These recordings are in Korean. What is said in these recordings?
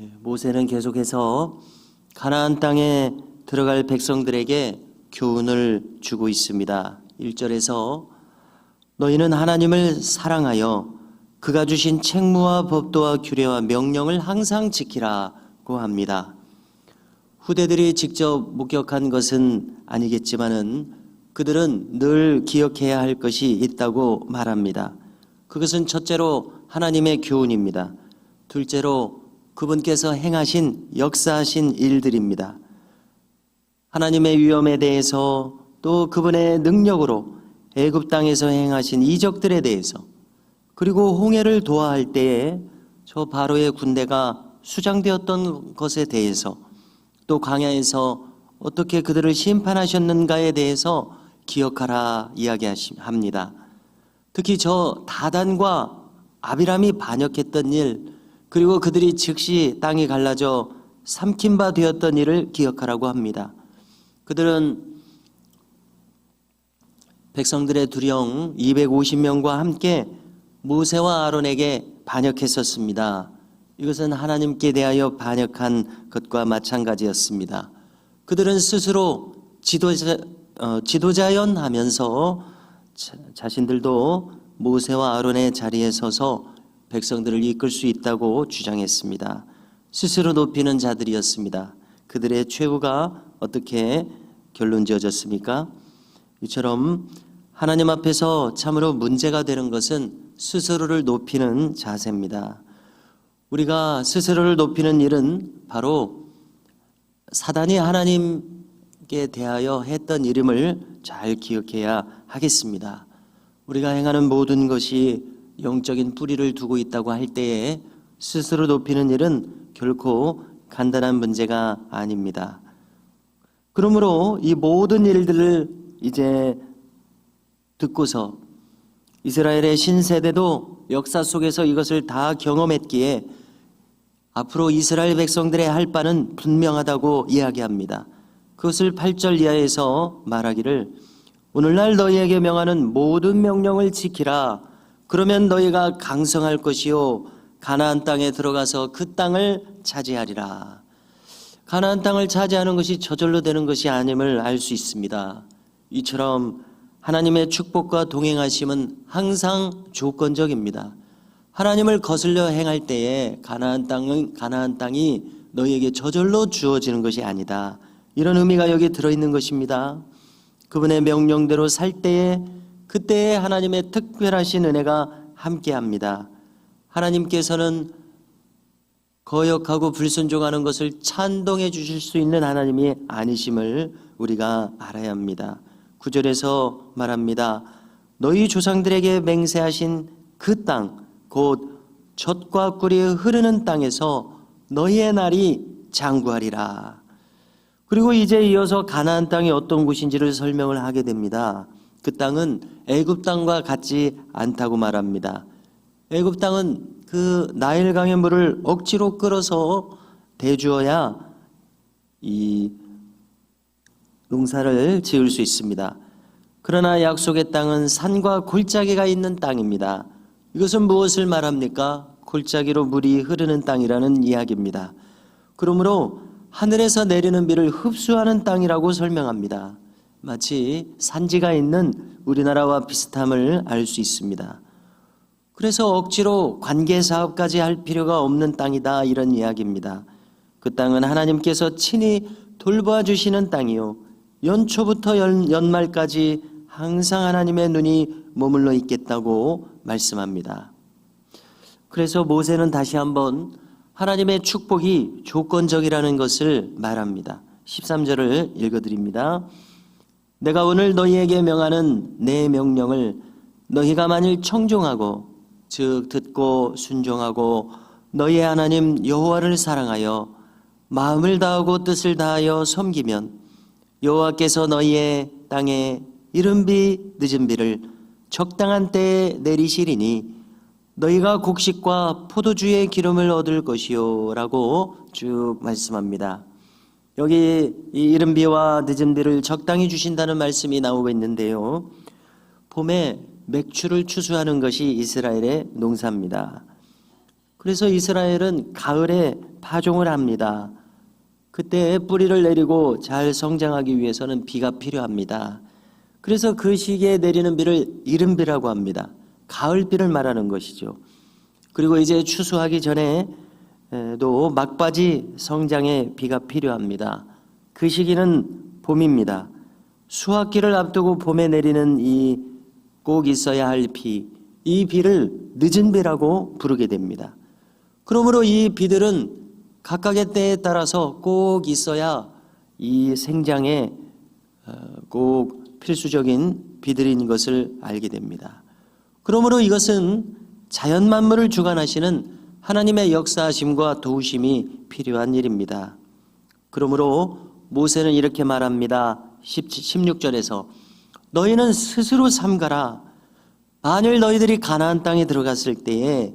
예, 모세는 계속해서 가나안 땅에 들어갈 백성들에게 교훈을 주고 있습니다. 1절에서 너희는 하나님을 사랑하여 그가 주신 책무와 법도와 규례와 명령을 항상 지키라고 합니다. 후대들이 직접 목격한 것은 아니겠지만은 그들은 늘 기억해야 할 것이 있다고 말합니다. 그것은 첫째로 하나님의 교훈입니다. 둘째로 그분께서 행하신 역사하신 일들입니다. 하나님의 위엄에 대해서 또 그분의 능력으로 애굽 땅에서 행하신 이적들에 대해서 그리고 홍해를 도하할 때에 저 바로의 군대가 수장되었던 것에 대해서 또 광야에서 어떻게 그들을 심판하셨는가에 대해서 기억하라 이야기합니다. 특히 저 다단과 아비람이 반역했던 일 그리고 그들이 즉시 땅이 갈라져 삼킨 바 되었던 일을 기억하라고 합니다. 그들은 백성들의 두령 250명과 함께 모세와 아론에게 반역했었습니다. 이것은 하나님께 대하여 반역한 것과 마찬가지였습니다. 그들은 스스로 지도자, 어, 지도자연 하면서 자, 자신들도 모세와 아론의 자리에 서서 백성들을 이끌 수 있다고 주장했습니다. 스스로 높이는 자들이었습니다. 그들의 최후가 어떻게 결론 지어졌습니까? 이처럼 하나님 앞에서 참으로 문제가 되는 것은 스스로를 높이는 자세입니다. 우리가 스스로를 높이는 일은 바로 사단이 하나님께 대하여 했던 이름을 잘 기억해야 하겠습니다. 우리가 행하는 모든 것이 영적인 뿌리를 두고 있다고 할 때에 스스로 높이는 일은 결코 간단한 문제가 아닙니다. 그러므로 이 모든 일들을 이제 듣고서 이스라엘의 신세대도 역사 속에서 이것을 다 경험했기에 앞으로 이스라엘 백성들의 할 바는 분명하다고 이야기합니다. 그것을 8절 이하에서 말하기를 오늘날 너희에게 명하는 모든 명령을 지키라. 그러면 너희가 강성할 것이요 가나안 땅에 들어가서 그 땅을 차지하리라. 가나안 땅을 차지하는 것이 저절로 되는 것이 아님을 알 수 있습니다. 이처럼 하나님의 축복과 동행하심은 항상 조건적입니다. 하나님을 거슬려 행할 때에 가나안 땅은 가나안 땅이 너희에게 저절로 주어지는 것이 아니다. 이런 의미가 여기 들어 있는 것입니다. 그분의 명령대로 살 때에 그때에 하나님의 특별하신 은혜가 함께합니다. 하나님께서는 거역하고 불순종하는 것을 찬동해 주실 수 있는 하나님이 아니심을 우리가 알아야 합니다. 구절에서 말합니다. 너희 조상들에게 맹세하신 그 땅, 곧 젖과 꿀이 흐르는 땅에서 너희의 날이 장구하리라. 그리고 이제 이어서 가나안 땅이 어떤 곳인지를 설명을 하게 됩니다. 그 땅은 애굽 땅과 같지 않다고 말합니다. 애굽 땅은 그 나일강의 물을 억지로 끌어서 대주어야 이 농사를 지을 수 있습니다. 그러나 약속의 땅은 산과 골짜기가 있는 땅입니다. 이것은 무엇을 말합니까? 골짜기로 물이 흐르는 땅이라는 이야기입니다. 그러므로 하늘에서 내리는 비를 흡수하는 땅이라고 설명합니다. 마치 산지가 있는 우리나라와 비슷함을 알 수 있습니다. 그래서 억지로 관계 사업까지 할 필요가 없는 땅이다 이런 이야기입니다. 그 땅은 하나님께서 친히 돌봐 주시는 땅이요 연초부터 연, 연말까지 항상 하나님의 눈이 머물러 있겠다고 말씀합니다. 그래서 모세는 다시 한번 하나님의 축복이 조건적이라는 것을 말합니다. 13절을 읽어드립니다. 내가 오늘 너희에게 명하는 내 명령을 너희가 만일 청종하고 즉 듣고 순종하고 너희의 하나님 여호와를 사랑하여 마음을 다하고 뜻을 다하여 섬기면 여호와께서 너희의 땅에 이른 비 늦은 비를 적당한 때에 내리시리니 너희가 곡식과 포도주의 기름을 얻을 것이요라고 쭉 말씀합니다. 여기 이 이른 비와 늦은 비를 적당히 주신다는 말씀이 나오고 있는데요. 봄에 맥주를 추수하는 것이 이스라엘의 농사입니다. 그래서 이스라엘은 가을에 파종을 합니다. 그때 뿌리를 내리고 잘 성장하기 위해서는 비가 필요합니다. 그래서 그 시기에 내리는 비를 이른비라고 합니다. 가을비를 말하는 것이죠. 그리고 이제 추수하기 전에 도 막바지 성장에 비가 필요합니다. 그 시기는 봄입니다. 수확기를 앞두고 봄에 내리는 이 꼭 있어야 할 비, 이 비를 늦은 비라고 부르게 됩니다. 그러므로 이 비들은 각각의 때에 따라서 꼭 있어야 이 생장에 어, 꼭 필수적인 비들인 것을 알게 됩니다. 그러므로 이것은 자연 만물을 주관하시는 하나님의 역사하심과 도우심이 필요한 일입니다. 그러므로 모세는 이렇게 말합니다. 16절에서 너희는 스스로 삼가라. 만일 너희들이 가나안 땅에 들어갔을 때에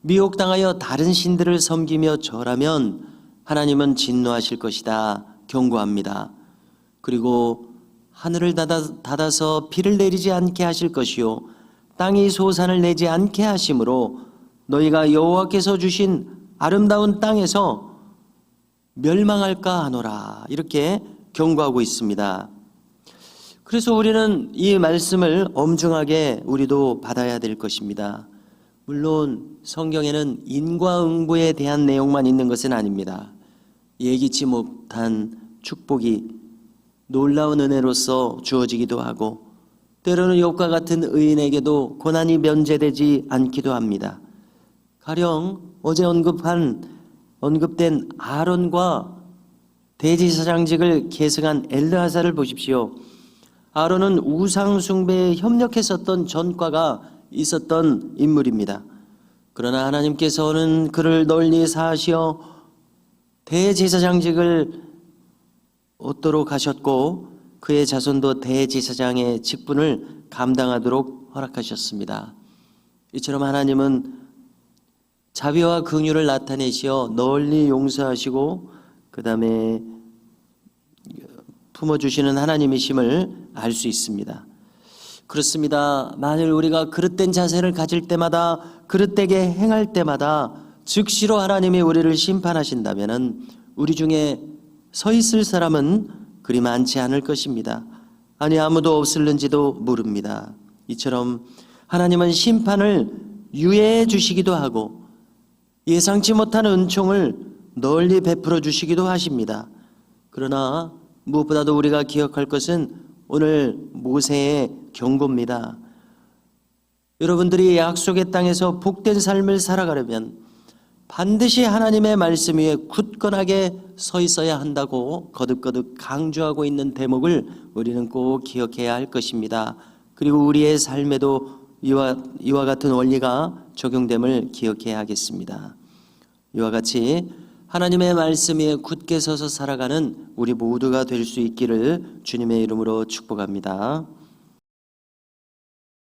미혹당하여 다른 신들을 섬기며 절하면 하나님은 진노하실 것이다. 경고합니다. 그리고 하늘을 닫아, 닫아서 비를 내리지 않게 하실 것이요 땅이 소산을 내지 않게 하심으로 너희가 여호와께서 주신 아름다운 땅에서 멸망할까 하노라 이렇게 경고하고 있습니다. 그래서 우리는 이 말씀을 엄중하게 우리도 받아야 될 것입니다. 물론 성경에는 인과응보에 대한 내용만 있는 것은 아닙니다. 예기치 못한 축복이 놀라운 은혜로서 주어지기도 하고 때로는 욕과 같은 의인에게도 고난이 면제되지 않기도 합니다. 가령 어제 언급한 언급된 아론과 대지사장직을 계승한 엘르하사를 보십시오. 아론은 우상 숭배에 협력했었던 전과가 있었던 인물입니다. 그러나 하나님께서는 그를 널리 사하시어 대제사장직을 얻도록 하셨고 그의 자손도 대제사장의 직분을 감당하도록 허락하셨습니다. 이처럼 하나님은 자비와 긍휼을 나타내시어 널리 용서하시고 그 다음에 품어 주시는 하나님이심을 알 수 있습니다. 그렇습니다. 만일 우리가 그릇된 자세를 가질 때마다 그릇되게 행할 때마다 즉시로 하나님이 우리를 심판하신다면은 우리 중에 서 있을 사람은 그리 많지 않을 것입니다. 아니 아무도 없을는지도 모릅니다. 이처럼 하나님은 심판을 유예해 주시기도 하고 예상치 못한 은총을 널리 베풀어 주시기도 하십니다. 그러나 무엇보다도 우리가 기억할 것은 오늘 모세의 경고입니다. 여러분들이 약속의 땅에서 복된 삶을 살아가려면 반드시 하나님의 말씀 위에 굳건하게 서 있어야 한다고 거듭거듭 강조하고 있는 대목을 우리는 꼭 기억해야 할 것입니다. 그리고 우리의 삶에도 이와, 이와 같은 원리가 적용됨을 기억해야 하겠습니다. 이와 같이 하나님의 말씀 위에 굳게 서서 살아가는 우리 모두가 될 수 있기를 주님의 이름으로 축복합니다.